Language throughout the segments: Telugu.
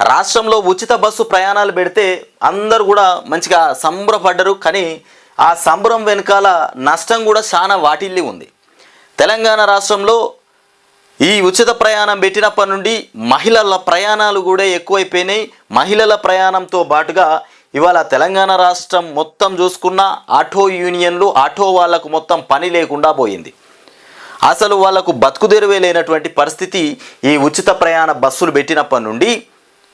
రాష్ట్రంలో ఉచిత బస్సు ప్రయాణాలు పెడితే అందరు కూడా మంచిగా సంబరపడ్డరు కానీ ఆ సంబరం వెనకాల నష్టం కూడా చాలా వాటిల్లి ఉంది. తెలంగాణ రాష్ట్రంలో ఈ ఉచిత ప్రయాణం పెట్టినప్పటి నుండి మహిళల ప్రయాణాలు కూడా ఎక్కువైపోయినాయి. మహిళల ప్రయాణంతో పాటుగా ఇవాళ తెలంగాణ రాష్ట్రం మొత్తం చూసుకున్న ఆటో యూనియన్లు ఆటో వాళ్ళకు మొత్తం పని లేకుండా పోయింది. అసలు వాళ్ళకు బతుకుదెరువే లేనటువంటి పరిస్థితి ఈ ఉచిత ప్రయాణ బస్సులు పెట్టినప్పటి నుండి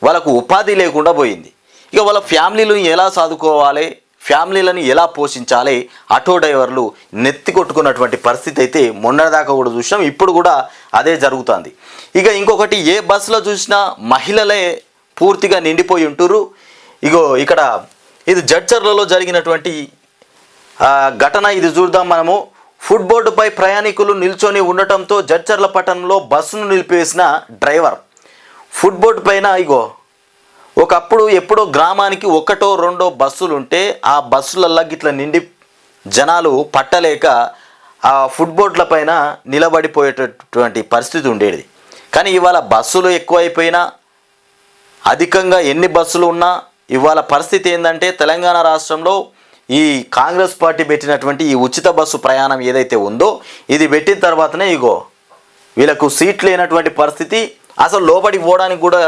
వాళ్ళకు ఉపాధి లేకుండా పోయింది. ఇక వాళ్ళ ఫ్యామిలీలను ఎలా సాదుకోవాలి? ఫ్యామిలీలను ఎలా పోషించాలి? ఆటో డ్రైవర్లు నెత్తి కొట్టుకున్నటువంటి పరిస్థితి అయితే మొన్నటిదాకా కూడా చూసినాం. ఇప్పుడు కూడా అదే జరుగుతుంది. ఇక ఇంకొకటి ఏ బస్సులో చూసినా మహిళలే పూర్తిగా నిండిపోయి ఉంటురు ఇగో ఇక్కడ ఇది జడ్చర్లలో జరిగినటువంటి ఘటన ఇది చూద్దాం మనము. ఫుడ్ బోర్డుపై ప్రయాణికులు నిల్చొని ఉండటంతో జడ్చర్ల పట్టణంలో బస్సును నిలిపివేసిన డ్రైవర్. ఫుడ్ బోర్డు పైన ఇగో ఒకప్పుడు ఎప్పుడో గ్రామానికి ఒకటో రెండో బస్సులు ఉంటే ఆ బస్సులల్లా గిట్ల నిండి జనాలు పట్టలేక ఆ ఫుడ్ బోర్డుల పైన నిలబడిపోయేటటువంటి పరిస్థితి ఉండేది. కానీ ఇవాళ బస్సులు ఎక్కువైపోయినా అధికంగా ఎన్ని బస్సులు ఉన్నా ఇవాళ పరిస్థితి ఏంటంటే తెలంగాణ రాష్ట్రంలో ఈ కాంగ్రెస్ పార్టీ పెట్టినటువంటి ఈ ఉచిత బస్సు ప్రయాణం ఏదైతే ఉందో ఇది పెట్టిన తర్వాతనే ఇగో వీళ్ళకు సీట్ లేనటువంటి పరిస్థితి. అసలు లోపలికి పోవడానికి కూడా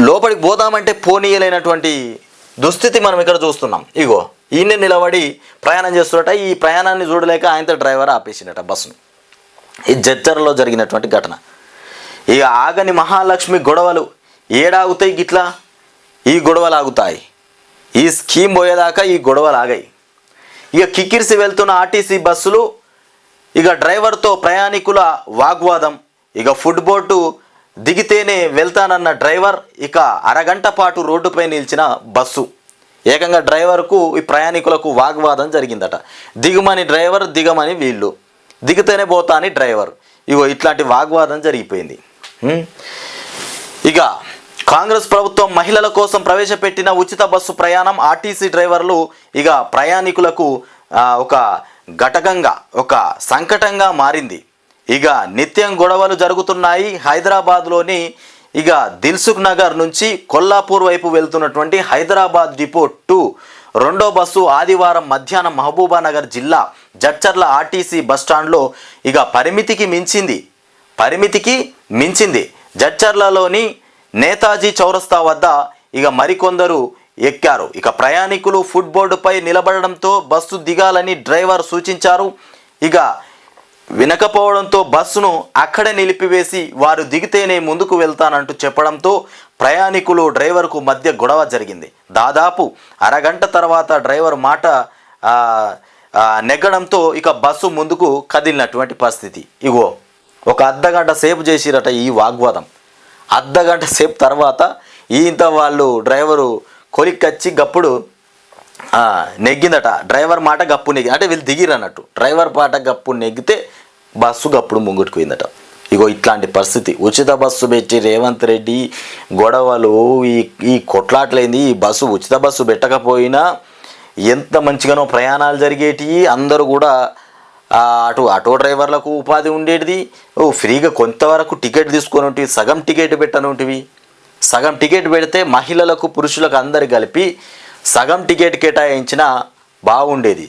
లోపలికి పోదామంటే పోనీయలేనటువంటి దుస్థితి మనం ఇక్కడ చూస్తున్నాం. ఇగో ఈయన నిలబడి ప్రయాణం చేస్తున్నట. ఈ ప్రయాణాన్ని చూడలేక ఆయనతో డ్రైవర్ ఆపేసిండట బస్సును. ఈ జడ్చర్లో జరిగినటువంటి ఘటన. ఇక ఆగని మహాలక్ష్మి గొడవలు ఏడాగుతాయి గిట్లా? ఈ గొడవలు ఆగుతాయి. ఈ స్కీమ్ పోయేదాకా ఈ గొడవలు ఆగాయి. ఇక కిక్కిరిసి వెళ్తున్న ఆర్టీసీ బస్సులు ఇక డ్రైవర్తో ప్రయాణికుల వాగ్వాదం. ఇక ఫుడ్ బోర్డు దిగితేనే వెళ్తానన్న డ్రైవర్ ఇక అరగంట పాటు రోడ్డుపై నిలిచిన బస్సు. ఏకంగా డ్రైవర్కు ఈ ప్రయాణికులకు వాగ్వాదం జరిగిందట. దిగుమని డ్రైవర్ దిగమని వీళ్ళు. దిగితేనే పోతా అని డ్రైవర్. ఇగో ఇట్లాంటి వాగ్వాదం జరిగిపోయింది. ఇక కాంగ్రెస్ ప్రభుత్వం మహిళల కోసం ప్రవేశపెట్టిన ఉచిత బస్సు ప్రయాణం ఆర్టీసీ డ్రైవర్లు ఇక ప్రయాణికులకు ఒక ఘటకంగా ఒక సంకటంగా మారింది. ఇక నిత్యం గొడవలు జరుగుతున్నాయి హైదరాబాద్లోని ఇక దిల్సుఖ్ నగర్ నుంచి కొల్లాపూర్ వైపు వెళ్తున్నటువంటి హైదరాబాద్ డిపో టూ రెండో బస్సు ఆదివారం మధ్యాహ్నం మహబూబానగర్ జిల్లా జడ్చర్ల ఆర్టీసీ బస్టాండ్లో ఇక పరిమితికి మించింది. పరిమితికి మించింది. జడ్చర్లలోని నేతాజీ చౌరస్తా వద్ద ఇక మరికొందరు ఎక్కారు. ఇక ప్రయాణికులు ఫుడ్ బోర్డుపై నిలబడడంతో బస్సు దిగాలని డ్రైవర్ సూచించారు. ఇక వినకపోవడంతో బస్సును అక్కడే నిలిపివేసి వారు దిగితేనే ముందుకు వెళ్తానంటూ చెప్పడంతో ప్రయాణికులు డ్రైవర్కు మధ్య గొడవ జరిగింది. దాదాపు అరగంట తర్వాత డ్రైవర్ మాట నెగ్గడంతో ఇక బస్సు ముందుకు కదిలినటువంటి పరిస్థితి. ఇగో ఒక అర్ధగంట సేపు చేసిరట ఈ వాగ్వాదం. అర్ధగంట సేపు తర్వాత ఇంత వాళ్ళు డ్రైవరు కొలిక్కచ్చి గప్పుడు నెగ్గిందట. డ్రైవర్ మాట గప్పు నెగ్గి అంటే వీళ్ళు దిగిరన్నట్టు. డ్రైవర్ పాట గప్పు నెగ్గితే బస్సు గప్పుడు ముంగుటికి పోయిందట ఇగో ఇట్లాంటి పరిస్థితి. ఉచిత బస్సు పెట్టి రేవంత్ రెడ్డి గొడవలు ఈ ఈ కొట్లాట్లైంది ఈ బస్సు ఉచిత బస్సు పెట్టకపోయినా ఎంత మంచిగానో ప్రయాణాలు జరిగేటివి అందరూ కూడా అటు ఆటో డ్రైవర్లకు ఉపాధి ఉండేటిది. ఓ ఫ్రీగా కొంతవరకు టికెట్ తీసుకొని ఉంటివి సగం టికెట్ పెట్టనుంటివి. సగం టికెట్ పెడితే మహిళలకు పురుషులకు అందరు కలిపి సగం టికెట్ కేటాయించినా బాగుండేది.